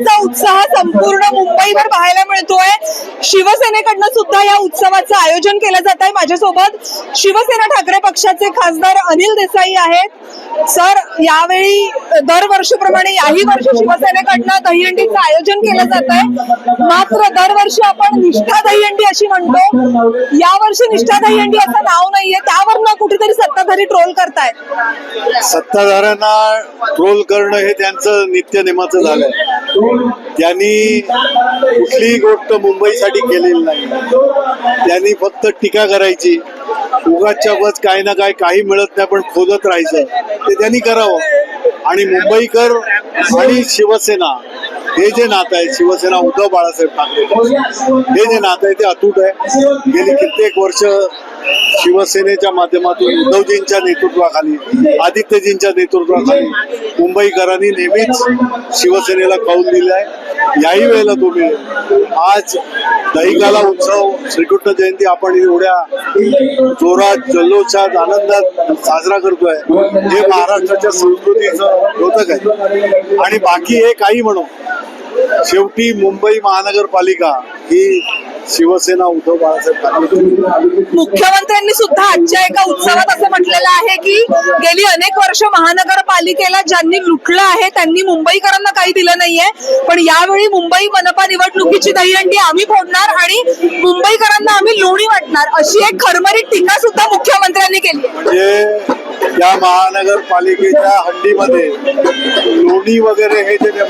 दहीहंडीचा उत्साह संपूर्ण मुंबईवर पाहायला मिळतोय. शिवसेनेकडनं सुद्धा या उत्सवाचं आयोजन केलं जात आहे माझ्यासोबत शिवसेना ठाकरे पक्षाचे खासदार अनिल देसाई आहेत. सर यावेळी दरवर्षीप्रमाणे याही वर्षी शिवसेनेकडनं दहीहंडीचं आयोजन केलं जात आहे मात्र दरवर्षी आपण निष्ठा दहीहंडी अशी म्हणतो. यावर्षी निष्ठा दहीहंडी असं नाव नाहीये. त्यावर ना कुठेतरी सत्ताधारी ट्रोल करतायत. सत्ताधाऱ्यांना ट्रोल करणं हे त्यांचं नित्य नेमाचं झालंय त्यांनी कुठलीही गोष्ट मुंबईसाठी केलेली नाही. त्यांनी फक्त टीका करायची. उगाच्या बस काही ना काय काही मिळत नाही पण खोदत राहायचं. ते त्यांनी करावं. आणि मुंबईकर आणि शिवसेना हे जे नातं आहे शिवसेना उद्धव बाळासाहेब ठाकरे. हे जे नातं आहे ते अतूट आहे. गेली कित्येक वर्ष शिवसेनेच्या माध्यमातून उद्धवजींच्या नेतृत्वाखाली आदित्यजींच्या नेतृत्वाखाली मुंबईकरांनी नेहमीच शिवसेनेला कौल दिले आहे. याही वेळेला तो मिळेल आज दहिकाला उत्सव श्रीकृष्ण जयंती आपण एवढ्या जोरात जल्लोषात आनंदात साजरा करतोय हे महाराष्ट्राच्या संस्कृतीचं द्योतक आहे. आणि बाकी हे काही म्हणू शेवटी मुंबई महानगरपालिका ही शिवसेना उद्धव बाळासाहेब ठाकरे. मुख्यमंत्र्यांनी सुद्धा आजच्या एका उत्सवात असं म्हटलेलं आहे की गेली अनेक वर्ष महानगरपालिकेला ज्यांनी लुटलं आहे त्यांनी मुंबईकरांना काही दिलं नाहीये. पण यावेळी मुंबई मनपा निवडणुकीची दहीहंडी आम्ही फोडणार आणि मुंबईकरांना आम्ही लोणी वाटणार. अशी एक खरमरीत टीका सुद्धा मुख्यमंत्र्यांनी केली. आहे. म्हणजे या महानगरपालिकेच्या हंडीमध्ये लोणी वगैरे हे जे ते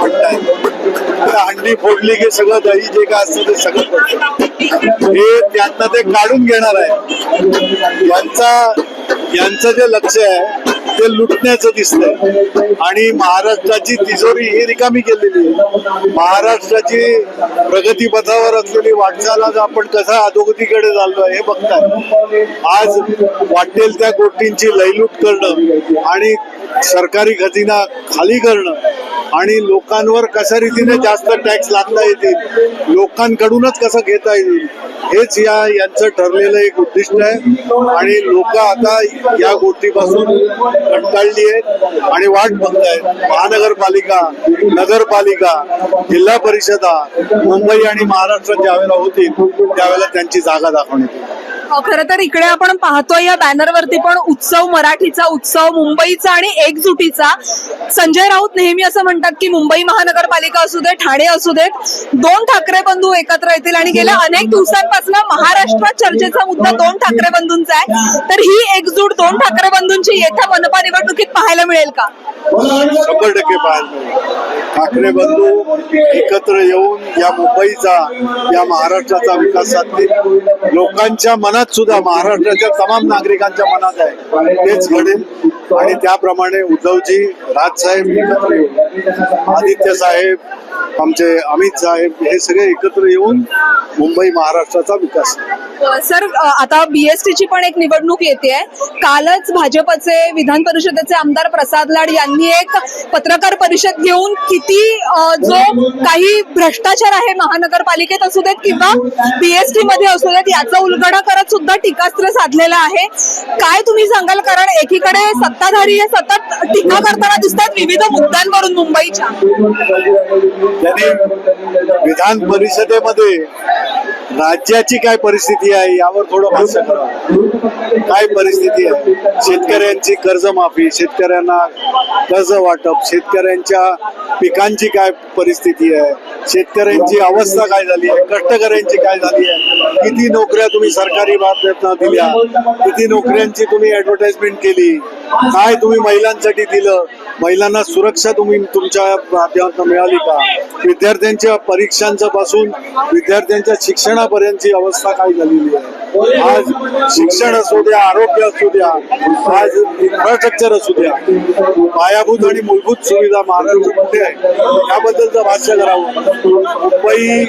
आता हंडी फोडली की सगळं दही जे काय असतं ते सगळं पडतं हे त्यांना ते काढून घेणार आहे. यांचा यांचं जे लक्ष आहे ते लुटण्याचं दिसतंय. आणि महाराष्ट्राची तिजोरी ही रिकामी केलेली आहे. महाराष्ट्राची प्रगतीपथावर असलेली वाटचाल आज आपण कसा अधोगतीकडे चाललो हे बघताय. आज वाटेल त्या गोष्टींची लयलूट करणं आणि सरकारी खजिना खाली करणं आणि लोकांवर कशा रीतीने जास्त टॅक्स लागता येतील लोकांकडूनच कसं घेता येईल हेच या यांचं ठरलेलं एक उद्दिष्ट आहे. आणि लोक आता या गोष्टीपासून कंटाळली आहेत आणि वाट बघतायत. महानगरपालिका नगरपालिका जिल्हा परिषदा मुंबई आणि महाराष्ट्रात ज्यावेळेला होतील त्यावेळेला त्यांची जागा दाखवण्यात येईल. खर तर इकडे आपण पाहतोय या बॅनरवरती पण उत्सव मराठीचा उत्सव मुंबईचा आणि एकजुटीचा. संजय राऊत नेहमी असं म्हणतात की मुंबई महानगरपालिका असू दे ठाणे असू देत दोन ठाकरे बंधू एकत्र येतील. आणि गेल्या अनेक दिवसांपासून महाराष्ट्रात चर्चेचा मुद्दा दोन ठाकरे बंधूंचा आहे. तर ही एकजूट दोन ठाकरे बंधूंची येत्या मनपा निवडणुकीत पाहायला मिळेल का? शंभर टक्के ठाकरे बंधू एकत्र येऊन या मुंबईचा या महाराष्ट्राचा विकास साधतील. लोकांच्या मनात सुद्धा महाराष्ट्राच्या तमाम नागरिकांच्या मनात आहे. तेच घडेल. आणि त्याप्रमाणे उद्धवजी राजसाहेब एकत्र येऊन आदित्य साहेब आमचे अमित साहेब हे सगळे एकत्र येऊन मुंबई महाराष्ट्राचा विकास. सर आता बीएसटी ची पण एक निवडणूक येते कालच भाजपचे विधान परिषदेचे आमदार प्रसाद लाड यांनी एक पत्रकार परिषद घेऊन किती जो काही भ्रष्टाचार आहे महानगरपालिकेत असू देत किंवा बीएसटी मध्ये असू देत याचा उलगडा करत सुद्धा टीकास्त्र साधलेलं आहे. काय तुम्ही सांगाल? कारण एकीकडे सत्ताधारी हे सतत टीका करताना दिसतात विविध मुद्द्यांवरून मुंबईच्या. त्यांनी विधान परिषदेमध्ये राज्याची काय परिस्थिती आहे यावर थोडं भाष्य करावं काय परिस्थिती आहे? शेतकऱ्यांची कर्जमाफी शेतकऱ्यांना कर्ज वाटप शेतकऱ्यांच्या पिकांची काय परिस्थिती आहे? शेतकऱ्यांची अवस्था काय झाली आहे? कष्टकऱ्यांची काय झाली आहे? किती नोकऱ्या तुम्ही सरकारी बाबतीत दिल्या? किती नोकऱ्यांची तुम्ही ऍडव्हर्टाइजमेंट केली? काय तुम्ही महिलांसाठी दिलं? महिलांना सुरक्षा तुम्ही तुमच्या माध्यमातून मिळाली का? विद्यार्थ्यांच्या परीक्षांच्या पासून विद्यार्थ्यांच्या शिक्षणापर्यंतची अवस्था काय झालेली आहे? आज शिक्षण असू द्या आरोग्य असू द्या आज इन्फ्रास्ट्रक्चर असू द्या पायाभूत आणि मूलभूत सुविधा महाराष्ट्र कुठे आहे याबद्दलचं भाष्य करावं. मुंबई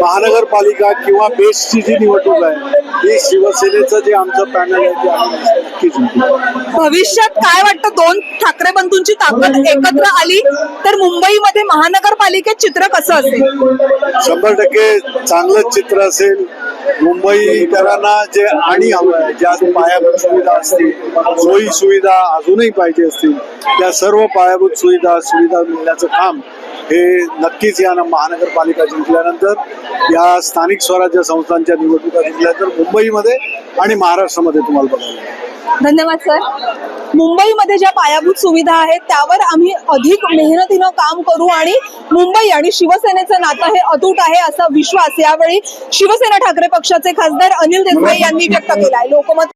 महानगरपालिका किंवा बेस्टची जी निवडणूक आहे ही शिवसेनेचं जे आमचं पॅनल आहे ते नक्की जिंकू. भविष्यात काय वाटतं? दोन ठाकरे बंधूंची ताकद एकत्र आली तर मुंबईमध्ये महानगरपालिकेत चित्र कसं असेल? शंभर टक्के चांगलंच चित्र असेल. मुंबईकरांना जे आणि हवं आहे ज्या पायाभूत सुविधा असतील सोयी सुविधा अजूनही पाहिजे असतील त्या सर्व पायाभूत सुविधा सुविधा मिळण्याचं काम हे नक्कीच या महानगरपालिका जिंकल्यानंतर या स्थानिक स्वराज्य संस्थांच्या निवडणुका जिंकल्यानंतर मुंबईमध्ये आणि महाराष्ट्रामध्ये तुम्हाला बघायला धन्यवाद सर. मुंबईमध्ये ज्या पायाभूत सुविधा आहेत त्यावर आम्ही अधिक मेहनतीनं काम करू आणि मुंबई आणि शिवसेनेचं नातं हे अतूट आहे असा विश्वास यावेळी शिवसेना ठाकरे पक्षाचे खासदार अनिल देसाई यांनी व्यक्त केला आहे लोकमत